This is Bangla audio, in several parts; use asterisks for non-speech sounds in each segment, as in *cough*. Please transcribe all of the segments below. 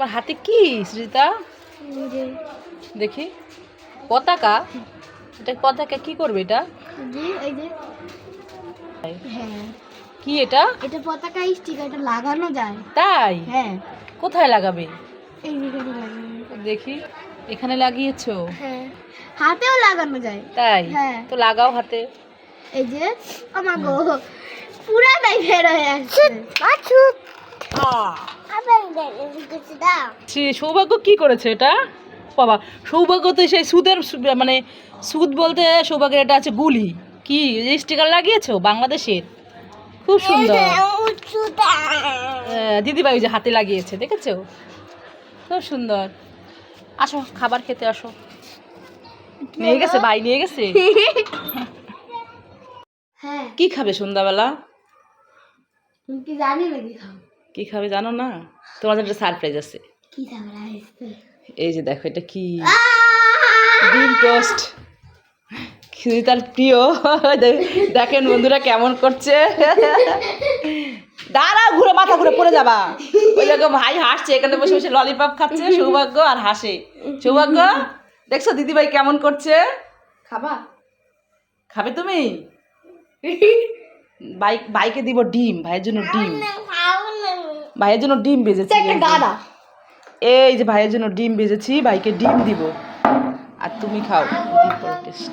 তোমার হাতে কি সৃতা দেখি। পতাকা? এটা পতাকা কি করবে এটা? এই যে। হ্যাঁ। কি এটা? এটা পতাকা স্টিকার এটা লাগানো যায়। তাই? হ্যাঁ। কোথায় লাগাবে? এই দেখি। এখানে লাগিয়েছো? হ্যাঁ। হাতেও লাগানো যায়। তাই? হ্যাঁ। তো লাগাও হাতে। এই যে আমার গো পুরাটাই বের হয়ে আসছে। আচ্ছা। সৌভাগ্য কি করেছে এটা? বাবা সৌভাগ্য তো সেই সুদের মানে সুদ বলতে সৌভাগ্যের এটা আছে গুলি কি? স্টিকার লাগিয়েছো? বাংলাদেশের? খুব সুন্দর। আহ, দিদিভাই যে হাতে লাগিয়েছে দেখেছ? খুব সুন্দর। আসো খাবার খেতে আসো। নিয়ে গেছে ভাই নিয়ে গেছে? হ্যাঁ। কি খাবে সন্ধ্যাবেলা? জানি কি খাবে জানো না? তোমার জন্য একটা সারপ্রাইজ আছে। এই যে দেখো এটা কি? ডিম টোস্ট। তার প্রিয় দেখেন বন্ধুরা কেমন করছে। দাঁড়া ঘুরে মাথা ঘুরে পড়ে যাবা। ওই দেখো ভাই হাসছে এখানে বসে বসে ললিপপ খাচ্ছে সৌভাগ্য আর হাসে। সৌভাগ্য দেখছ দিদিভাই কেমন করছে? খাবা? খাবে তুমি? বাইক বাইকে দিব ডিম ভাইয়ের জন্য ডিম। ভাইয়ের জন্য ডিম বেজেছি একটা গাদা। এই যে ভাইয়ের জন্য ডিম ভেজেছি ভাইকে ডিম দিব। আর তুমি খাও টেস্ট।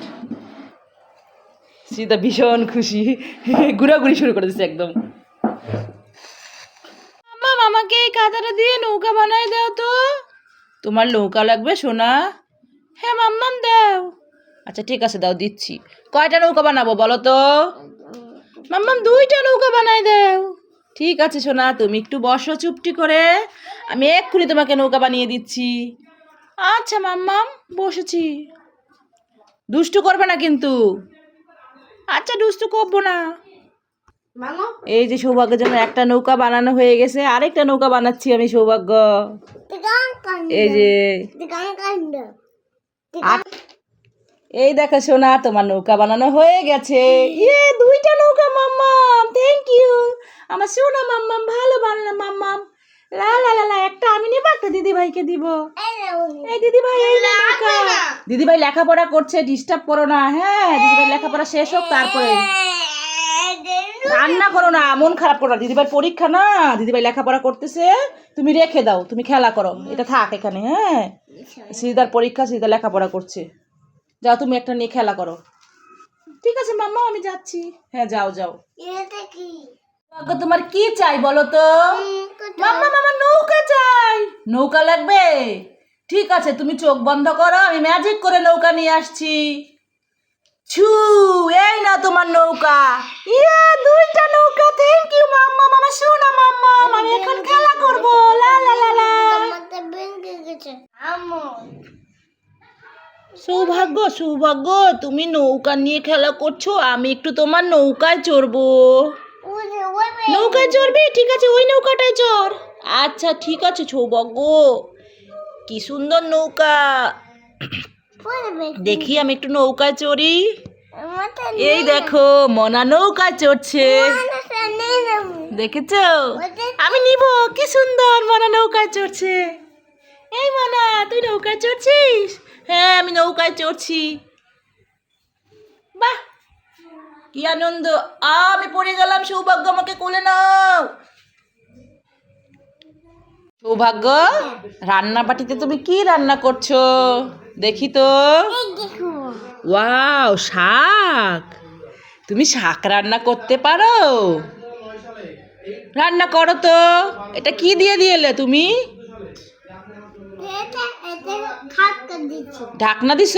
সীতা ভীষণ খুশি। ঘুরাঘুরি শুরু করে দিচ্ছে একদম। মামা আমাকে এই কাঁথাটা দিয়ে নৌকা বানাই দাও তো। তোমার নৌকা লাগবে সোনা? হ্যাঁ মাম্মাম দাও। আচ্ছা ঠিক আছে দাও দিচ্ছি। কয়টা নৌকা বানাবো বলো তো? মাম্মাম দুইটা নৌকা বানাই দাও। ঠিক আছে সোনা তুমি একটু বসো চুপটি করে। আমি এক্ষুনি তোমাকে নৌকা বানিয়ে দিচ্ছি। আচ্ছা মাম্মাম বসেছি। দুষ্টু করবে না কিন্তু। আচ্ছা দুষ্টু করব না। এই যে সৌভাগ্যের জন্য একটা নৌকা বানানো হয়ে গেছে আরেকটা নৌকা বানাচ্ছি আমি সৌভাগ্য। এই যে। এই দেখো সোনা তোমার নৌকা বানানো হয়ে গেছে। ইয়ে দুইটা নৌকা মাম্মাম। সোনা মাম্মাম? ভালো বানালো মাম্মাম? লা লা লা লা একটা আমি নিব একটা দিদি ভাইকে দিব। এই দিদি ভাই এই নে দিদি ভাই লেখাপড়া করছে ডিস্টার্ব করো না হ্যাঁ দিদি ভাই লেখাপড়া শেষ হোক তারপরে। রান্না করো না মন খারাপ করো না। দিদিভাই পরীক্ষা না দিদিভাই লেখাপড়া করতেছে তুমি রেখে দাও তুমি খেলা করো। এটা থাক এখানে হ্যাঁ। সিদার পরীক্ষা সিদা লেখাপড়া করছে। যাও তুমি একটা নিয়ে খেলা করো। ঠিক আছে মাম্মা আমি যাচ্ছি। হ্যাঁ যাও যাও। তোমার কি চাই বলো তো? মাম্মা মামা নৌকা চাই। নৌকা লাগবে? ঠিক আছে তুমি চোখ বন্ধ করো আমি ম্যাজিক করে নৌকা নিয়ে আসছি। ছু এই না তোমার নৌকা। ইয়ে দুইটা নৌকা থ্যাংক ইউ মাম্মা মামা শোনা মাম্মা আমি এখন খেলা করব। লা লা লা লা। সৌভাগ্য সৌভাগ্য তুমি নৌকা নিয়ে খেলা করছ আমি একটু তোমার নৌকায় চড়বো। নৌকায় চড়বি? ঠিক আছে ওই নৌকাটায় চড়। আচ্ছা ঠিক আছে সৌভাগ্য। কি সুন্দর নৌকা। দেখি আমি একটু নৌকায় চড়ি। এই দেখো মনা নৌকায় চড়ছে। দেখেছ? আমি নিব কি সুন্দর মনা নৌকায় চড়ছে। এই মনা তুই নৌকায় চড়ছিস? হ্যাঁ আমি নৌকায় চড়ছি বাহ কি আনন্দ? আমি পড়ে গেলাম সৌভাগ্য আমাকে কোলে নাও। সৌভাগ্য রান্না বাটিতে তুমি কি রান্না করছ? দেখি তো। ওয়াও শাক। তুমি শাক রান্না করতে পারো? রান্না করো তো। এটা কি দিয়ে দিয়েলে তুমি? ঢাকনা দিছ?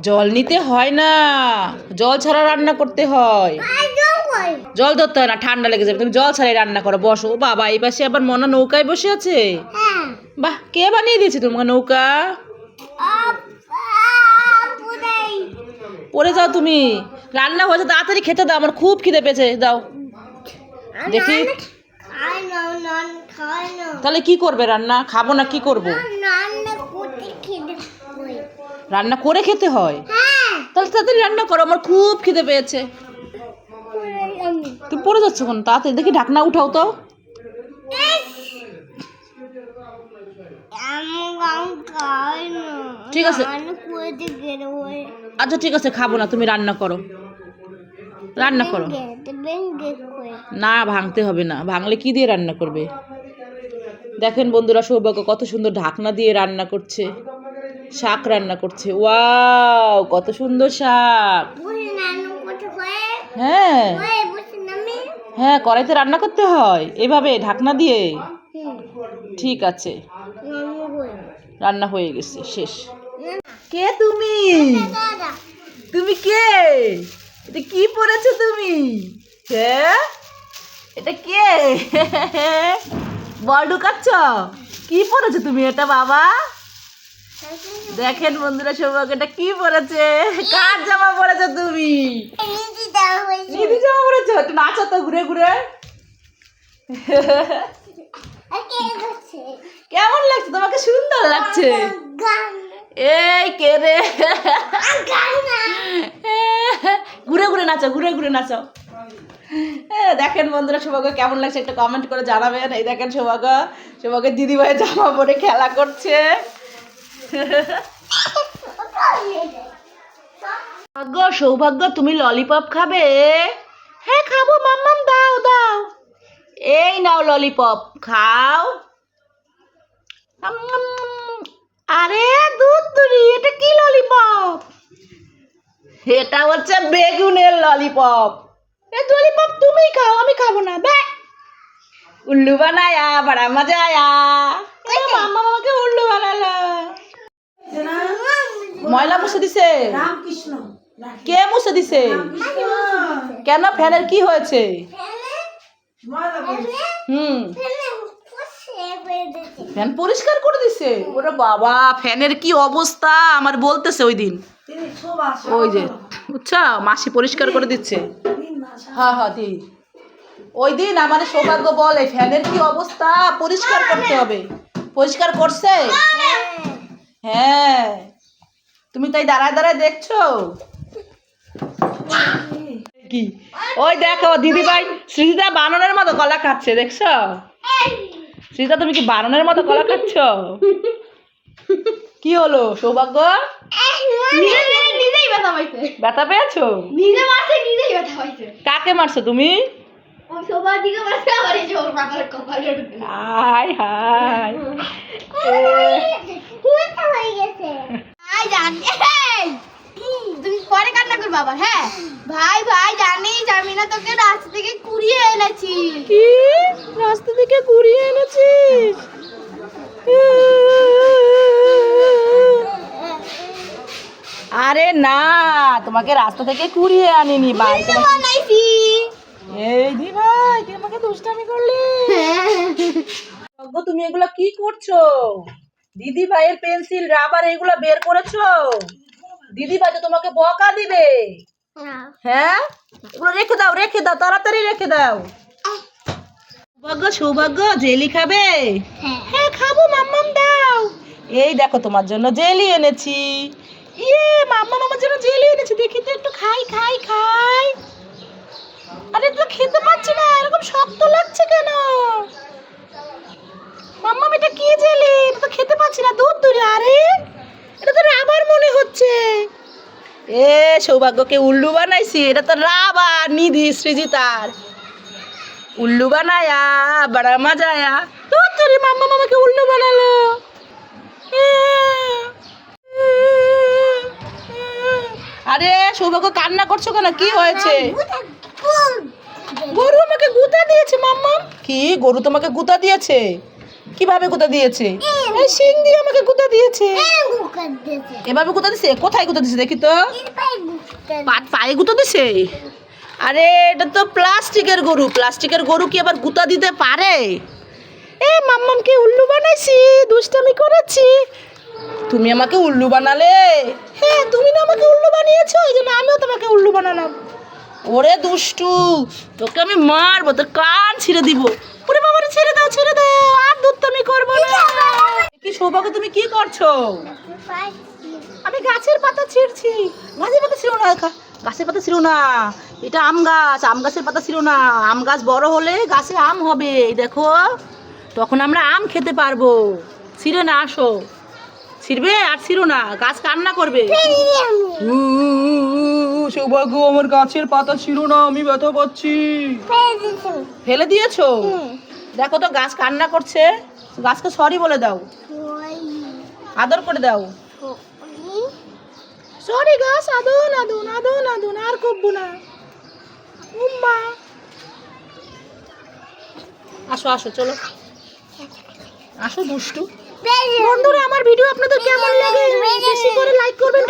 জল নিতে হয় না। জল ছাড়া রান্না করতে হয়। জল ধরতে হয় না, ঠান্ডা লেগে যাবে। তুমি জল ছাড়াই রান্না করো, বসো। বাবা, এই পাশে আবার মনা নৌকায় বসে আছে? বাহ, কে বানিয়ে দিয়েছে তোমার নৌকা? পড়ে যাও তুমি। রান্না হয়েছে, তাড়াতাড়ি খেতে দাও, আমার খুব খিদে পেয়েছে। দাও। দেখি। তাহলে কি করবে রান্না? খাব না কি করব? রান্না করে খেতে হয়? তাহলে তাড়াতাড়ি রান্না করো আমার খুব খিদে পেয়েছে। তুমি পড়ে যাচ্ছ কেন? তাড়াতাড়ি দেখি ঢাকনা উঠাও তো। ঠিক আছে। আচ্ছা ঠিক আছে খাব না তুমি রান্না করো। রান্না করো। না ভাঙতে হবে না। ভাঙলে কি দিয়ে রান্না করবে? দেখেন বন্ধুরা সৌভাগ্য কত সুন্দর ঢাকনা দিয়ে রান্না করছে। শাক রান্না করছে। ওয়াও কত সুন্দর শাক। হ্যাঁ? হ্যাঁ। কড়াইতে রান্না করতে হয়। এভাবে ঢাকনা দিয়ে? ঠিক আছে। রান্না হয়ে গেছে শেষ। কে তুমি? তুমি কে? এটা কি পরেছো তুমি? হ্যাঁ এটা কে? বল ঢুকাচ্ছ? কি পরেছো তুমি এটা বাবা? দেখেন বন্ধুরা সৌভাগ্য এটা কি পরেছে কার জামা পরেছো তুমি? নিধি জামা পরেছো একটু নাচো তো ঘুরে ঘুরে। কেমন লাগছে? তোমাকে সুন্দর লাগছে। এই কে রে? *laughs* ঘুরে ঘুরে নাচো ঘুরে ঘুরে নাচো। এ, দেখেন বন্ধুরা সৌভাগ্য কেমন লাগছে একটা কমেন্ট করে জানাবেন। এই দেখেন সৌভাগ্য সৌভাগ্য দিদিভাই জামা পরে খেলা করছে। ভাগ্য সৌভাগ্য তুমি ললিপপ খাবে? হ্যাঁ খাব মাম্মাম দাও দাও। এই নাও ললিপপ খাও। আরে দুধ দুরি এটা কি ললিপপ এটা হচ্ছে বেগুনের ললিপপ এই ললিপপ তুমি খাও আমি খাব না বে। উল্লু বানায়া বড়া মজা আয়া মাম্মা আমাকে উল্লু বানালো। ময়লা মুছে দিছে। কে মুছে দিছে? কেন ফ্যানের কি হয়েছে? হুম। ফ্যান পরিষ্কার করে দিছে। ওরে বাবা ফ্যানের কি অবস্থা? আমার বলতেছে ওই দিন। ওই যে বুঝছ মাসি পরিষ্কার করে দিচ্ছে। হ্যাঁ হ্যাঁ দি। ওই দিন আমার সৌভাগ্য বলে ফ্যানের কি অবস্থা? পরিষ্কার করতে হবে। পরিষ্কার করছে? হ্যাঁ। তুমি তাই দাঁড়ায় দাঁড়ায় দেখছ? কি? ওই দেখো দিদি ভাই সৃজিতা বানরের মতো কলা খাচ্ছে দেখছ? সৃজিতা তুমি কি বানরের মতো কলা খাচ্ছ? কি হলো সৌভাগ্য? নিজেই ব্যথা পাইছে। ব্যথা পেয়েছ? নিজে মারছে নিজেই ব্যথা পাইছে। কাকে মারছো তুমি? হয়ে তুমি পরে কান্না করবে আবার হ্যাঁ? ভাই ভাই জানিস আমি না তোকে রাস্তা থেকে কুড়িয়ে এনেছি। কি? রাস্তা থেকে ঘুরিয়ে এনেছিস? আরে না তোমাকে রাস্তা থেকে কুড়িয়ে আনিনি বাড়ি বানাইছি। এই দি ভাই তুই আমাকে দুষ্টামি করলি। তুমি এগুলো কি করছ? দিদি ভাইয়ের পেন্সিল রাবার এগুলো বের করেছ? দিদি ভাই তো তোমাকে বকা দিবে। হ্যাঁ? এগুলো রেখে দাও রেখে দাও তাড়াতাড়ি রেখে দাও। সৌভাগ্য সৌভাগ্য জেলি খাবে? হ্যাঁ খাব মাম্মাম দাও। এই দেখো তোমার জন্য জেলি এনেছি। ইয়ে মাম্মাম আমার জন্য জেলি এনেছি। দেখি তো একটু খাই খাই খাই। আরে, তো খেতে পাচ্ছি না, এরকম শক্ত লাগছে কেন? মাম্মাম এটা কি জেলি? এটা তো খেতে পাচ্ছি না দুধ দূরে, আরে। এটা তো রাবার মনে হচ্ছে। এ, সৌভাগ্যকে উল্লু বানাইছি, এটা তো রাবার নিধি সৃজিতার। উল্লু বানায়া, বড়া মজায়া তো তোরে মাম্মা মামাকে উল্লু বানালো। আরে সৌভাগ্য কান্না করছ কেন? কি হয়েছে? গরু আমাকে গুতা দিয়েছে মাম্মা কি? গরু তোমাকে গুতা দিয়েছে? কীভাবে গুতা দিয়েছে? এই শিং দিয়ে আমাকে গুতা দিয়েছে। এভাবে গুতা দিছে? কোথায় গুতা দিছে দেখি তো? পায়ে গুঁতো দিছে? আরে এটা তো প্লাস্টিকের গরু। প্লাস্টিকের গরু কি আবার গুঁতা দিতে পারে? এ মাম্মামকে উল্লু বানাইছি? দুষ্টামি করেছি? তুমি আমাকে উল্লু বানালে। হ্যাঁ তুমি না আমাকে উল্লু বানিয়েছো, এই জন্য আমিও তোমাকে উল্লু বানালাম। ওরে দুষ্টু, তোকে আমি মারবো, তোর কান ছিঁড়ে দিব। ওরে বাবারে ছেড়ে দাও ছেড়ে দাও, আর দুত্তামি করব না। কি সৌভাগ্য, তুমি কি করছ? আমি গাছের পাতা ছিঁড়ছি। গাছের পাতা ছিল না গাছের পাতা ছিল না। এটা আম গাছ, আম গাছের পাতা ছিল না। আম গাছ বড় হলে গাছে আম হবে দেখো। তখন আমরা আম খেতে পারব। ছিঁড়ে না, আসো। ছিঁড়বে আর ছিঁড়ো না গাছ কান্না করবে। সৌভাগ্য আমার গাছের পাতা ছিল না আমি ব্যথা পাচ্ছি। ফেলে দিয়েছ? দেখো তো গাছ কান্না করছে। গাছকে সরি বলে দাও। আদর করে দাও। সরি গাছ আদন আদন আদন আদন আর করব না। উম্মা। আসো আসো চলো। আসো দুষ্টু। বন্ধুরা আমার ভিডিও আপনাদের কেমন লাগে? বেশি করে লাইক করবেন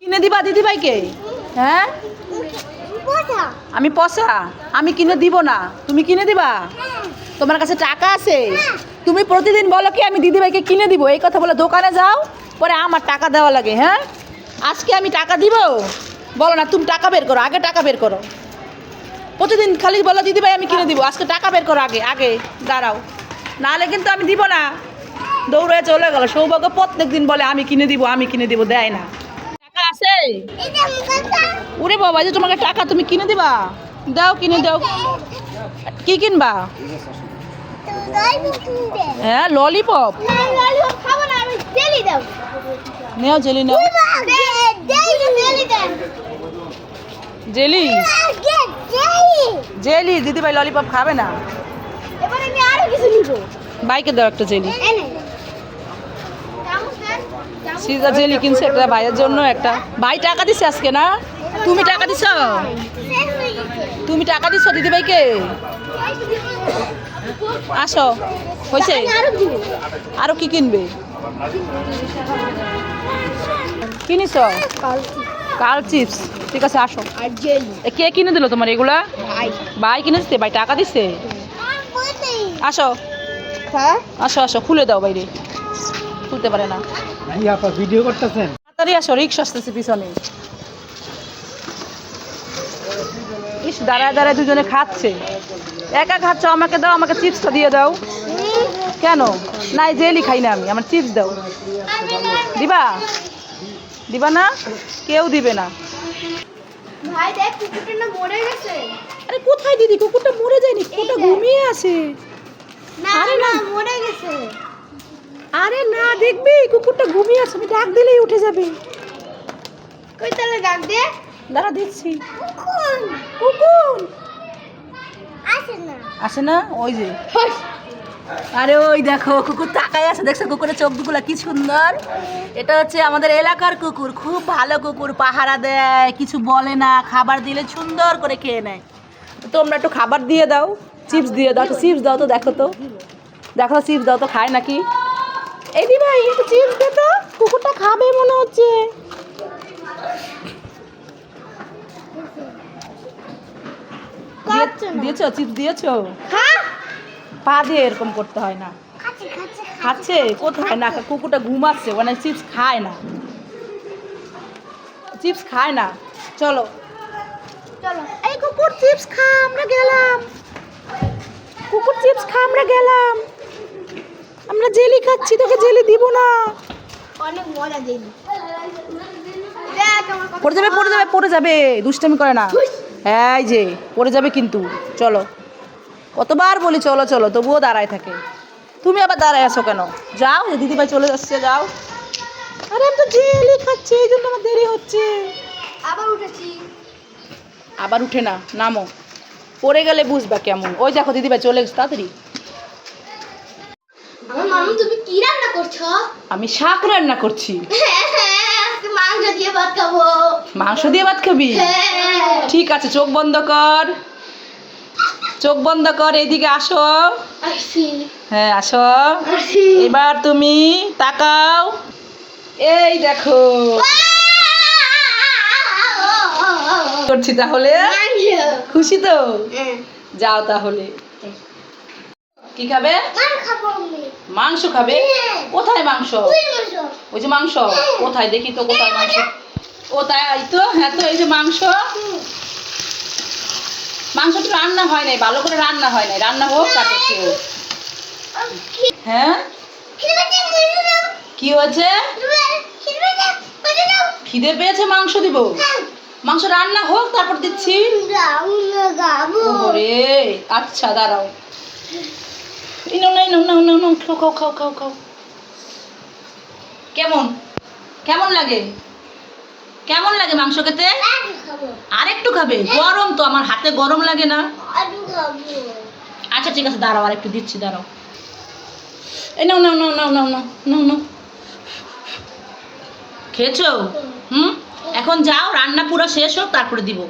কিনে দিবা দিদি ভাইকে হ্যাঁ আমি পয়সা আমি কিনে দিব না। তুমি কিনে দিবা? তোমার কাছে টাকা আছে? তুমি প্রতিদিন বলো কি আমি দিদিভাইকে কিনে দিব। এই কথা বলে দোকানে যাও পরে আমার টাকা দেওয়া লাগে হ্যাঁ? আজকে আমি টাকা দিব? বলো না তুমি টাকা বের করো আগে টাকা বের করো। প্রতিদিন খালি বলো দিদিভাই আমি কিনে দিব। আজকে টাকা বের করো আগে আগে দাঁড়াও। নাহলে কিন্তু আমি দিব না। দৌড়ে চলে গেল। সৌভাগ্য প্রত্যেক দিন বলে আমি কিনে দিব আমি কিনে দিব দেয় না। টাকা আছে? ওরে বাবা যে তোমাকে টাকা তুমি কিনে দিবা? দাও কিনে দাও। কি কিনবা? হ্যাঁ ললিপপ। নেও জেলি নাও। জেলি? জেলি দিদি ভাই ললিপপ খাবে না? বাইকে দাও একটা জেলি। সিজা জেলি কিনছে একটা ভাইয়ের জন্য একটা। ভাই টাকা দিছে আজকে না? তুমি টাকা দিছ? তুমি টাকা দিছো দিদি ভাইকে আসো হয়েছে আরও কি কিনবে? কিনিস কাল চিপস। ঠিক আছে আসো। কে কিনে দিল তোমার এগুলা? ভাই ভাই কিনে দিতে ভাই টাকা দিছে? আসো। হ্যাঁ? আসো আসো খুলে দাও বাইরে। খুলতে পারে না। ভিডিও করতেছেন? তাড়াতাড়ি আসো রিক্সা আসতেছে পিছনে। ইস দাঁড়ায় দাঁড়ায় দুজনে খাচ্ছে। একা খাচ্ছ আমাকে দাও আমাকে চিপসটা দিয়ে দাও। কেন? নাই জেলি খাই না আমি আমার চিপস দাও। দিবা? দিবা না? কেউ দিবে না। ভাই দেখ কুকুরটা না মরে গেছে। আরে কোথায় দিদি? কুকুরটা মরে যায়নি কুকুরটা ঘুমিয়ে আছে। না আরে না। মরে গেছে। আরে না দেখবি কুকুরটা ঘুমিয়ে আছে। আমি ডাক দিলেই উঠে যাবে। কই তাহলে ডাক দে। দাঁড়া দেখছি। কোন কুকুর! আসে না। আসে না? ওই যে। আরে ওই দেখো কুকুর তাকায় আছে। দেখছ কুকুরের চোখ দুগুলা কি সুন্দর? এটা হচ্ছে আমাদের এলাকার কুকুর। খুব ভালো কুকুর পাহারা দেয় কিছু বলে না খাবার দিলে সুন্দর করে খেয়ে নেয়। তোমরা একটু খাবার দিয়ে দাও চিপস দিয়ে দাও চিপস দাও তো দেখো তো। দেখো চিপস দাও তো খায় নাকি? এই দি ভাই একটু চিপস দে তো। কুকুরটা খাবে মনে হচ্ছে। দিয়ে- দিয়েছ? চিপস দিয়েছ? হ্যাঁ পা দিয়ে এরকম করতে হয় না। খাচ্ছে কোথায়? না কুকুরটা ঘুমাচ্ছে মানে চিপস খায় না। চিপস খায় না। চলো। চলো। এই কুকুর চিপস খা আমরা গেলাম। কুকুর চিপস খা আমরা গেলাম। আমরা জেলি খাচ্ছি তোকে জেলি দিব না। অনেক মজা কত পড়ে যাবে পড়ে যাবে পড়ে যাবে। দুষ্টামি করে না। এই যে পড়ে যাবে কিন্তু। চলো। কতবার বলি চলো চলো তবুও দাঁড়ায় থাকে। তুমি আবার দাঁড়ায় আছো কেন? যাও যে দিদিভাই চলে যাচ্ছে যাও। আরে আমি তো জেলি খাচ্ছি এই জন্য আমার দেরি হচ্ছে। আবার উঠেছি। আবার উঠে না নামো। পড়ে গেলে বুঝবা কেমন। ওই দেখো দিদিভাই চলে গেছে তাড়াতাড়ি। আমার মামু তুমি কি রান্না করছ? আমি শাক রান্না করছি। মাংস দিয়ে ভাত খাব। মাংস দিয়ে ভাত খাবি? হ্যাঁ। ঠিক আছে চোখ বন্ধ কর। চোখ বন্ধ কর এদিকে আসো। হ্যাঁ আসো। এবার তুমি তাকাও। এই দেখো। করছি তাহলে? খুশি তো? হ্যাঁ। যাও তাহলে। কি খাবে? মাংস খাবে কোথায় মাংস? ওই যে মাংস? কোথায়? দেখি তো কোথায় মাংস। ও তাই তো? হ্যাঁ তো এই যে মাংস। মাংস তো রান্না হয় নাই, ভালো করে রান্না হয় নাই। রান্না হোক, তারপর খেও হ্যাঁ? কি হয়েছে? খিদে পেয়েছে, মাংস দিব। মাংস রান্না হোক, তারপর দিচ্ছি। আচ্ছা দাঁড়াও। খাও খাও খাও খাও খাও। কেমন? কেমন লাগে? কেমন লাগে মাংস খেতে? আর একটু খাবে? গরম তো আমার হাতে গরম লাগে না। আচ্ছা ঠিক আছে দাঁড়াও আর একটু দিচ্ছি দাঁড়াও। এই নাও নাও নাও নাও নাও নাও নাও নাও। খেয়েছো? হুম? এখন যাও রান্না পুরো শেষ হোক তারপরে দিব।